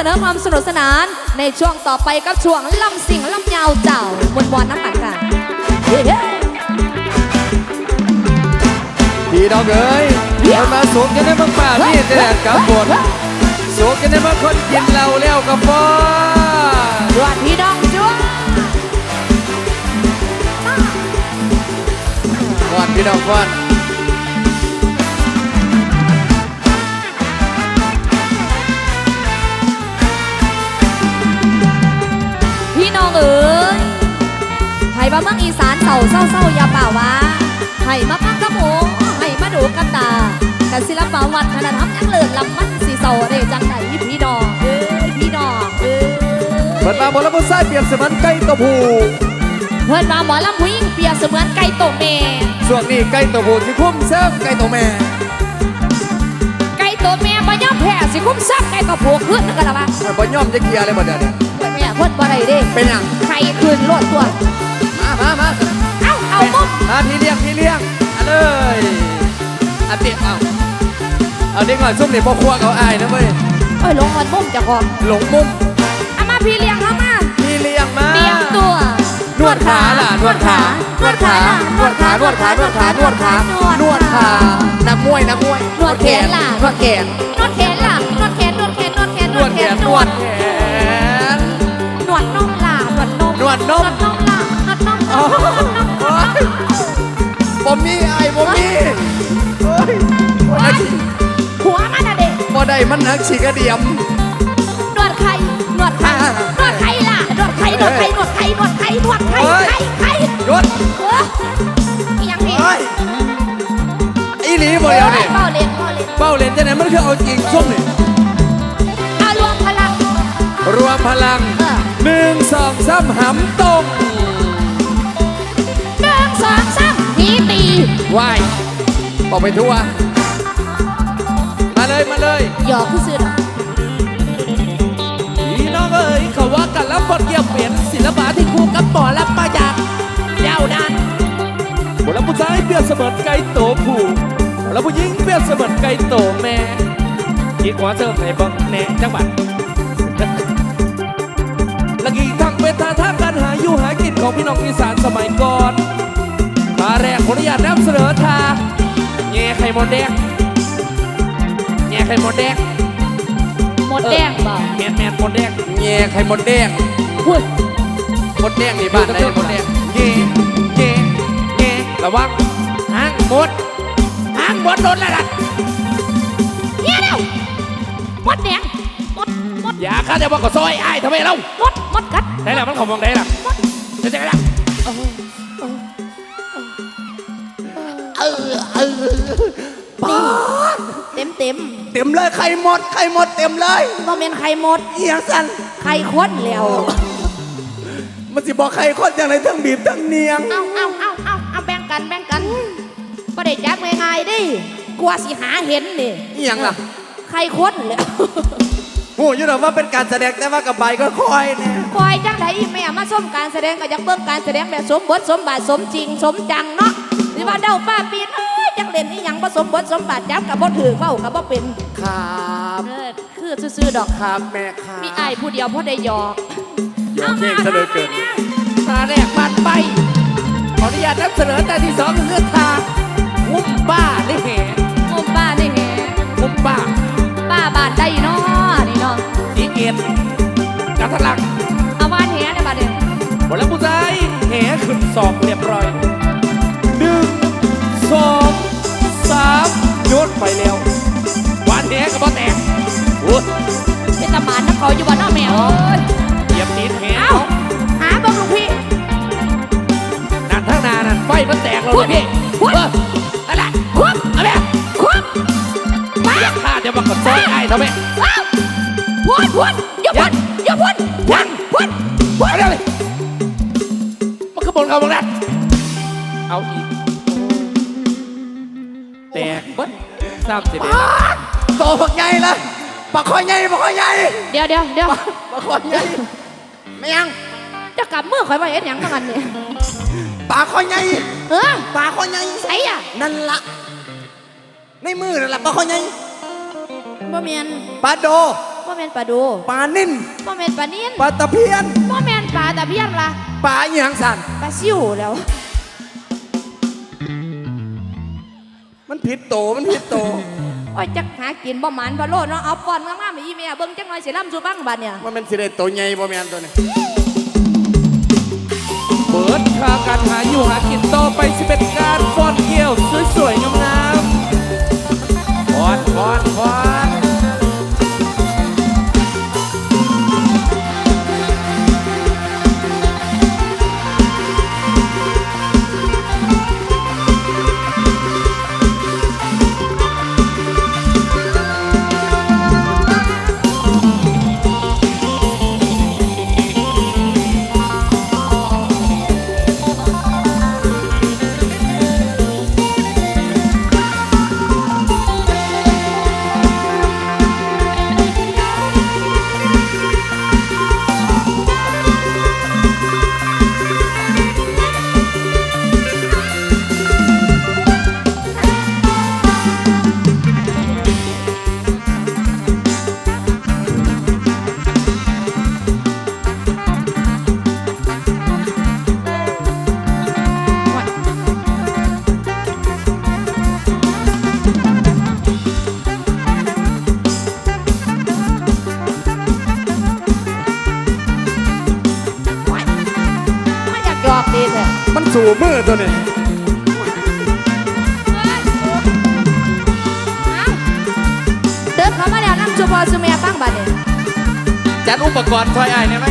เสนอความสนุกสนาน ในช่วงต่อไปกับช่วงลำสิงลำยาวเจ้ามวนวนๆน้ำกันค่ะเฮ้พี่น้องเอ๋ยเรามาสูงกันได้บ้างป่านี่แต่กับบนสูงกันได้บ้างคนกินเหล้าแล้วกับฟ้าดวนพี่น้องจ้วก่อนพี่น้องก่อน ไห้มาเมืองอีสานเศร้าเศร้าเศร้าอย่าป่าว่าไห้มาพักกับหมูไห้มาดูกับตาแต่ศิลปะวัฒนธรรมยังเลิศลำมันสีเศร้าได้จังไหนพี่น้องเอ้ยพี่น้องเอ้ยเปิดมาบนแล้วบนไส้เปรียบเสมือนไก่ตัวผู้เพื่อนมาหมอลำผู้หญิงเปรียบเสมือนไก่ตกเมส่วนนี้ไก่ตัวผู้ที่คุ้มเซิร์ฟไก่ตัวแม่ไก่ตัวแม่บ่ยอมแพ้สิคุ้มซักไก่ก็ผูกขึ้นกันละวะบ่ย่อมจะเกียร์อะไรบ่เดี๋ยวนี้แม่เพิ่นบ่ได้เด้เป็นหยังไข่ขึ้นโลดตัว มามามาเอาเอามุกมาพี่เลี้ยงพี่เลี้ยงเอาเลยอันเดียเอาเอาเด็กหน่อยซุ่มนี่พ่อครัวเขาอายนะเว้ยเอ้ยหลงมันมุมจะของหลงมุมเอามาพี่เลี้ยงเข้ามาพี่เลี้ยงมาเตรียมตัวนวดขาล่ะนวดขานวดขานวดขานวดขานวดขานวดขานวดขานักมวยนักมวยนวดแขนล่ะนวดแขนนวดแขนล่ะนวดแขนนวดแขนนวดแขนนวดแขนนวดแขนนวดนมล่ะนวดนมนวดนม โอ้โอ้ยบ่มีไอ้บ่มีเฮ้ยบ่ได้หัวมันน่ะเด็กบ่ได้มันนักฉีกกระเดียมนวดไข่นวดไข่นวดไข่ล่ะนวดไข่นวดไข่นวดไข่นวดไข่นวดไข่เฮ้ย ไข่ไข่หยุดเอออีหยังนี่เฮ้ยอีหลีบ่เดียวนี่เบ้าเล่นเบ้าเล่นเป้าเล่นจังไหนมันคือเอาจริงซุ่มนี่เอารวมพลังรวมพลังเออ หนึ่งสองสามหำตรง วายบอกไปทั่ว มาเลยมาเลยหยอกผู้ซื้อดอกพี่น้องเอ๋ยเขาว่ากันแล้วบทเกี่ยวเปลี่ยนศิลปะที่คู่กับหมอลำปายากยาวนานบทลำผู้ชายเปรียบเสมือนไก่โตผู้บทลำผู้หญิงเปรียบเสมือนไก่โตแม่อีกขวาเสริมในบังแหน่จังหวัดและอีกทั้งเป็นท่าทางการหาอยู่หากินของพี่น้องอีสานสมัยก่อนมาแรก ขออนุญาตนำเสนอทาแง่ไข่มดแดงแง่ไข่มดแดงหมดแดงบ่แมนแมนมดแดงแง่ไข่มดแดงหุ้ยมดแดงนี่บ้านไหนมดแดงเย่เย่เย่ระวังหางหมดหางหมดโดนแล้วล่ะเฮียเร็วหมดแดงหมดหมดอย่าข้าจะบอกกับซอยไอ้ายทำไมเราหมดหมดกัดได้แล้วมันของมองได้ล่ะจะได้ล่ะ เต็มเต็มเต็มเลยไข่หมดไข่หมดเต็มเลยโมเมนไข่หมดเอียงสันไข่ข้นแล้วมันสิบอกไข่คนอย่างไรทั้งบีบทั้งเนียงเอาเอาเอาเอาเอาแบ่งกันแบ่งกันประเด็จับง่ายๆดิกลัวสิหาเห็นนี่เอียงล่ะไข่ข้นแล้วโอ้ยหรอว่าเป็นการแสดงแต่ว่ากับใบก็คอยเนี่ยคอยจังไดอีแม่มาส้มการแสดงก็อยังเบิ่งการแสดงแบบสมบทสมบาทสมจริงสมจังเนาะ ว่าเดาป้าปีนเอ้ยจังเล่นนี่ยังผสมบทสมบาทจับกับบ่ถือเว้ากับบ่เป็นครับเออคือซื่อๆดอกครับแม่ครับมีอายผู้เดียวพ่อได้หยอกโยกเท่งซะเหลยเกินตาแรกผ่านไป ขออนุญาตนำเสนอตาที่สองคือทางงุ้มบ้าหรือแห่งมป้านี่แหงุ้มบ้าป้าบาดได้เนาะนี่เนาะสีเกียรติกระทะลักเอาวานแหในบาดเนี่ยบทลำผู้ชายแห่ขึ้นสองเรียบร้อยหนึ่ง สองสามโยนไปแล้วหวานแห่กับบ่แตกโอ้ยเป็นตำหมานน้ำเขาอยู่บ่เนาะแม่เอ้ยเหยียบตีนแห่เอ้าหาเบิ่งลูกพี่ นั่นทั้งนานั่นไฟมันแตกแล้วพุลูดกพี่พุดเอออะไรควบอะไรควบป้าอยากฆ่าเดี๋ยวมากับซอยไอ้ทำไมเอ้าพูดพูดอย่าพูดอย่าพูดยังพูดอะไรเลยมันขบวนเขาบังนัดเอาอีกแตกเบิ้ลสามสิบเอ็ดโตบักใหญ่เลยบักคอยใหญ่บักคอยใหญ่เดี๋ยวเดี๋ยวเดี๋ยวบักคอยใหญ่ไม่ยังจะกลับมือข่อยไว้เอ็ดหยังมากันเนี่ยปากคอยใหญ่เออปากคอยใหญ่ใส่อะนั่นละในมือนั่นละปากคอยใหญ่บ่เมียนปลาโดบ่แมนปลาดูปลานิ่นบ่แมนปลานิ่นปลาตะเพียนบ่แมนปลาตะเพียนล่ะปลาอหย่างสันปลาซิวแล้ว มันผิดโตมันผิดโตโอ้ยจักหากินบ่หมันบ่โลดเนาะเอาฟอนงามๆอีแม่เบิ่งจักหน่อยสิล่ำสู่บ้างบัดเนี่ยว่ามันสิได้โตใหญ่บ่แม่นตัวนี้เปิดค่าการหาอยู่หากินต่อไปสิเป็นการฟ้อนเกี่ยวสวยๆงามๆพอนพอนพอน มันสู่มือตัวนี้เดินเข้ามาแล้วนั่งจูบอซูเมียฟังบัดเนี่ยจัดอุปกรณ์ช่วยไอ้เนี่ยไหม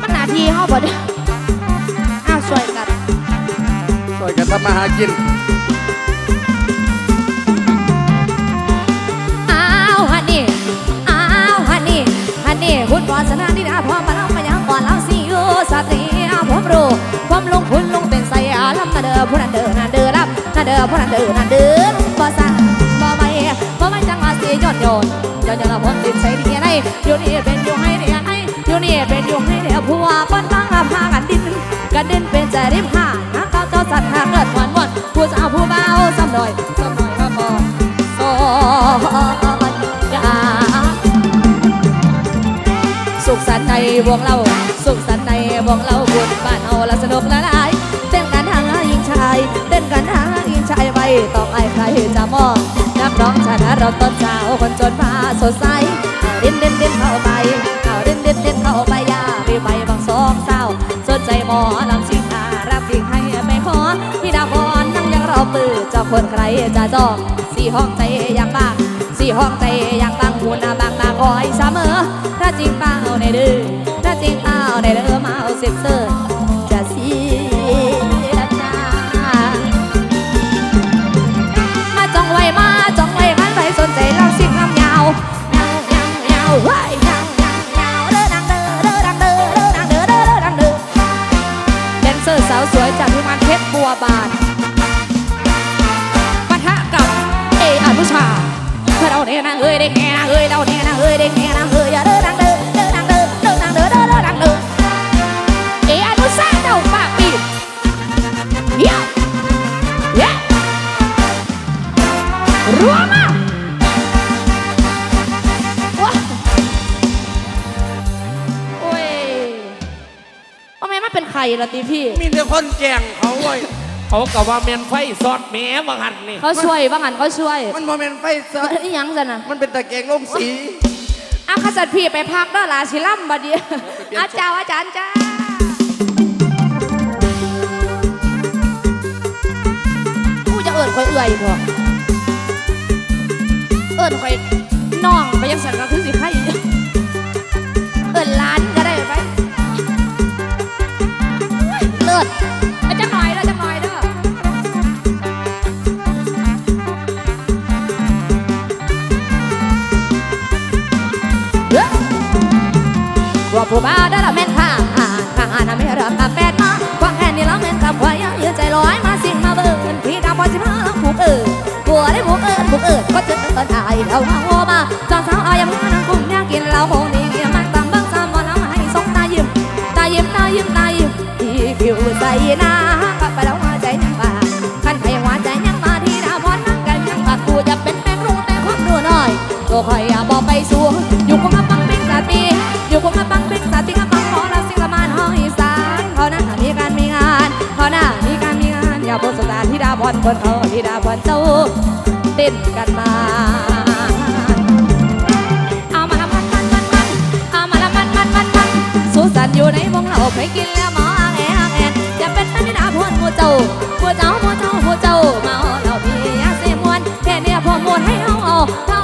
มันหนาทีเฮาบ่เด้ออ้าวช่วยกันช่วยกันทำมาหากิน โยสตรีผมรู้ผมลงทุนลงเป็นใส่อาลำนาเด้อผู้นั้นเด้อนาเด้อรับนาเด้อผู้นั้นเด้อนาเด้อบ่สั่งบ่ไม่บ่ไม่จังอาสิย้อนโยนย้อนย้อนผมติดใส่ดีไหนอยู่นี่เป็นอยู่ให้เดียไหนอยู่นี่เป็นอยู่ให้เดียผัวปนตั้งพากันดินกันดินเป็นใจริมหาดนะเขาเจ้าสัตว์หาเกิดหวนหวนผู้สาวผู้เบาซ้ำหน่อยซ้ำหน่อยก็พอสอนยาสุขสันต์ในวงเรา บุญบ้านเฮาละสนุกละลายเต้นกันทางหญิงชายเต้นกันทางหญิงชายไว้ต้องไอ้ใครจะมองนักร้องชนะเราต้นสาวคนจนมาสดใสเอาเด่นเด่นเด่นเข้าไปเอาเด่นเด่นเด่นเข้าไปยาไปไปบางสองเศร้าสนใจหมอลำสิงหารับสิ่งให้ไม่ขอพี่ดาพรนั่งยังรอปือเจ้าคนใครจะจองสี่ห้องใจอย่างบ้างสี่ห้องใจอย่างบางหุ่นน่ะบางมาคอยเสมอถ้าจริงเปล่าในดื้อ เอาเสิบเซอร์ ล่ะตีพี่ มีแต่คนแก่งเขาเว้ยเขากับว่าเมียนไฟซอดแหม่บางหันนี่เขาช่วยบ้างหันเขาช่วยมันบ่แม่นไฟซะอีหยังจันนะมันเป็นตะแกรงลงสีอาขสัตว์พี่ไปพักเด้อลาชิลัมบัดเดียวอาจารย์อาจารย์จ้ากูจะเอิญคอยเอื่อยพอเอิญคอยน้องไปยังสันก็คือสิใคร เลิศอาจารย์หน่อยเด้อจารย์หน่อยเด้อเฮ้ยว่าผู้บ่าได้ละแม่นข้าอ่าข้าอ่านะไม่รักกับแฟนมาควางแค่นี้แล้วแม่นกับควยังยืนใจลอยมาสิ่งมาเบิ่นพี่ดาวพอสิพาผูกเอิญผัวได้ผูกเอิญผูกเอิญก็เจอเอิญอายเดาหัวมาสาวสาวอายมานั่งกุ้ง นะก็ไปแล้วหัวใจยังบาขันไผหัวใจยังมาที่ดาวพรนั่งกันยังบากูจะเป็นแม่รู้แต่ความดูหน่อยตัวคอยอย่าบอกไปสูงอยู่คงมาปังเป็นสาตีอยู่คงมาปังเป็นสาตีกับปังหมอลำสิงละมานห้องอีสานเขาหน้ามีการมีงานเขาหน้ามีการมีงานอย่าโพสตาที่ดาวพรบนเขาที่ดาวพรเจ้าเต้นกันมาเอามาละมันมันมันมันเอามาละมันมันมันมันสุสันอยู่ในวงเราไปกิน เจ้าหัวเจ้าหัวเจ้าหัวเจ้าเมาเราเพียเสมวนแค่เนี่ยพอหมดให้เอาเออาหมูเรา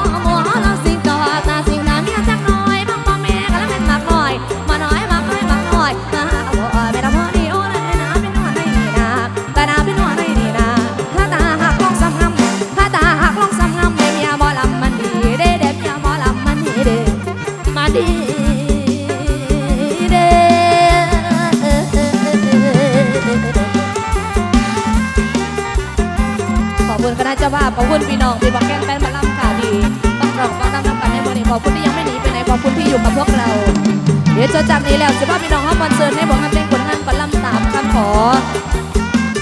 อบคุณคณะเจ้าภาพขอบคุณพี่น้องพี่บักแก้งแป้นมาล่ำข่าดีต้องรองต้องนำนำกันในวันนี้ขอบคุณที่ยังไม่หนีไปไหนขอบคุณที่อยู่กับพวกเรา เดี๋ยวจดจากนี้แล้วสิว่าพี่น้องห้องคอนเสิร์ตให้บอกงานเพลงผลงานก่อนล่ำตามคำขอ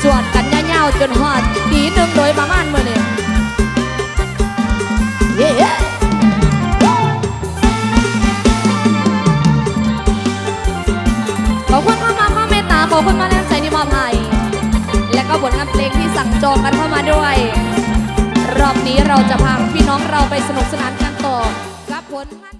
จวดกันยาวๆจนหอดตีหนึ่งโดยประมาณเมื่อนี้เย้ขอบคุณมากๆความเมตตาขอบคุณมาแรงใจที่มอบให้และก็ผลงานเพลงที่สั่งจองกันเข้ามาด้วย รอบนี้เราจะพาพี่น้องเราไปสนุกสนานกันต่อกับผลงาน